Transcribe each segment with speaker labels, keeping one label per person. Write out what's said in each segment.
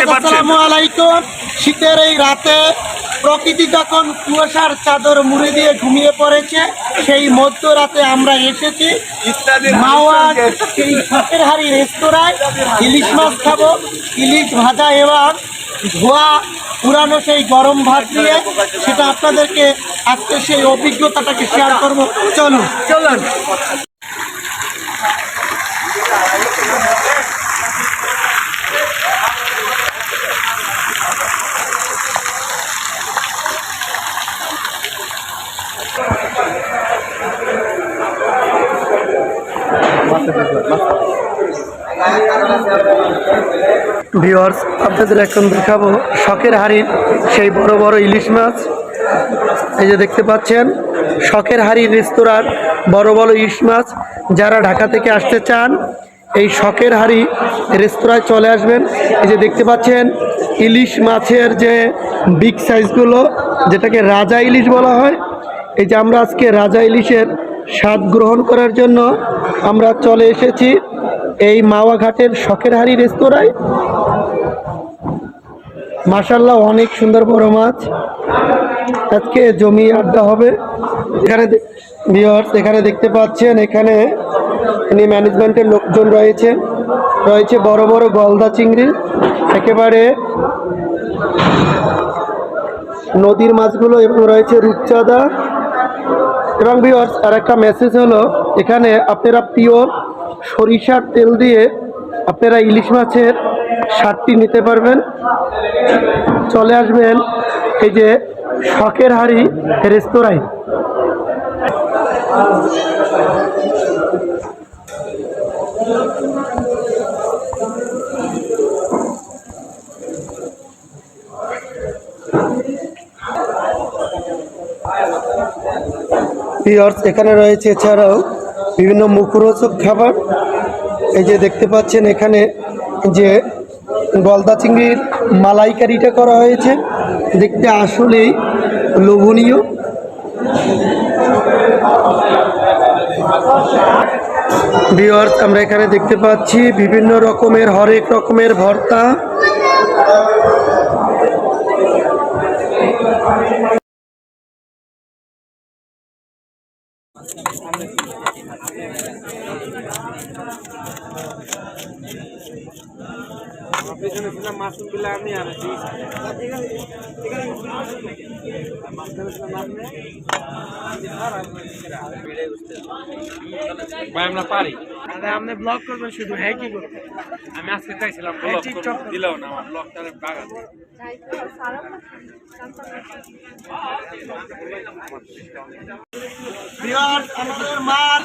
Speaker 1: দেখতে পাচ্ছেন
Speaker 2: আলাইকুম। শীতের এই রাতে প্রকৃতি যখন কুয়াশার চাদর মুড়ি দিয়ে ঘুমিয়ে পড়েছে সেই মধ্যরাতে আমরা এসেছি। মাওয়ার সেই হাড়ি রেস্তোরাঁয়। ইলিশ মাছ খাব ইলিশ ভাজা এবং ধোয়া পুরানো সেই গরম ভাত দিয়ে। সেটা আপনাদেরকে আজকে সেই অভিজ্ঞতাটাকে শেয়ার করব। চলুন। চলুন। ভিওয়ার্স আপনাদের এখন দেখাবো শখের হাড়ির সেই বড় বড় ইলিশ মাছ। এই যে দেখতে পাচ্ছেন, শখের হাড়ির রেস্তোরাঁর বড় বড় ইলিশ মাছ। যারা ঢাকা থেকে আসতে চান, এই শখের হাড়ি রেস্তোরাঁয় চলে আসবেন। এই যে দেখতে পাচ্ছেন, ইলিশ মাছের যে বিগ সাইজগুলো যেটাকে রাজা ইলিশ বলা হয়। এই যে আমরা আজকে রাজা ইলিশের স্বাদ গ্রহণ করার জন্য আমরা চলে এসেছি এই মাওয়াঘাটের শখের হাড়ি রেস্তোরাঁয়। মাশাল্লাহ অনেক সুন্দর বড় মাছ। আজকে জমি আড্ডা হবে। এখানে ভিওর্স এখানে দেখতে পাচ্ছেন, এখানে ইনি ম্যানেজমেন্টের লোকজন রয়েছে। রয়েছে বড় বড় গলদা চিংড়ি, একেবারে নদীর মাছগুলো এবং রয়েছে রূপচাঁদা। এবং ভিওর্স আর একটা মেসেজ হলো, এখানে আপনারা পিওর সরিষার তেল দিয়ে আপনারা ইলিশ মাছের সারটি নিতে পারবেন। চলে আসবেন এই যে শখের হাড়ি রেস্তোরাঁয় পিওর্স এখানে রয়েছে। এছাড়াও বিভিন্ন মুখরোচক খাবার। এই যে দেখতে পাচ্ছেন এখানে যে গলদা চিংড়ির মালাইকারিটা করা হয়েছে। দেখতে আসলেই লোভনীয়। ভিওয়ার্স আমরা এখানে দেখতে পাচ্ছি বিভিন্ন রকমের, হরেক রকমের ভর্তা।
Speaker 3: ভাই আমরা পারি।
Speaker 1: আপনি ব্লগ করবেন শুধু হ্যাঁ কি করবেন?
Speaker 3: আমি আজকে চাইছিলাম ব্লগ
Speaker 1: টিকটক
Speaker 3: দিলেও না আমার ব্লগটা বাগা
Speaker 2: ভিওয়ার্স আমাদের মাছ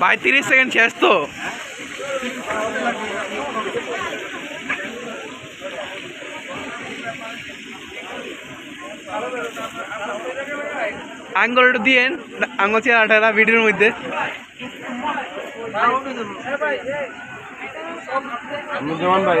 Speaker 1: ভাই তিরিশ সেকেন্ড শেষ তো। আঙ্গুলটা দিয়ে আঙ্গুল চেয়ার আঠারা ভিডিওর মধ্যে।
Speaker 3: ভাই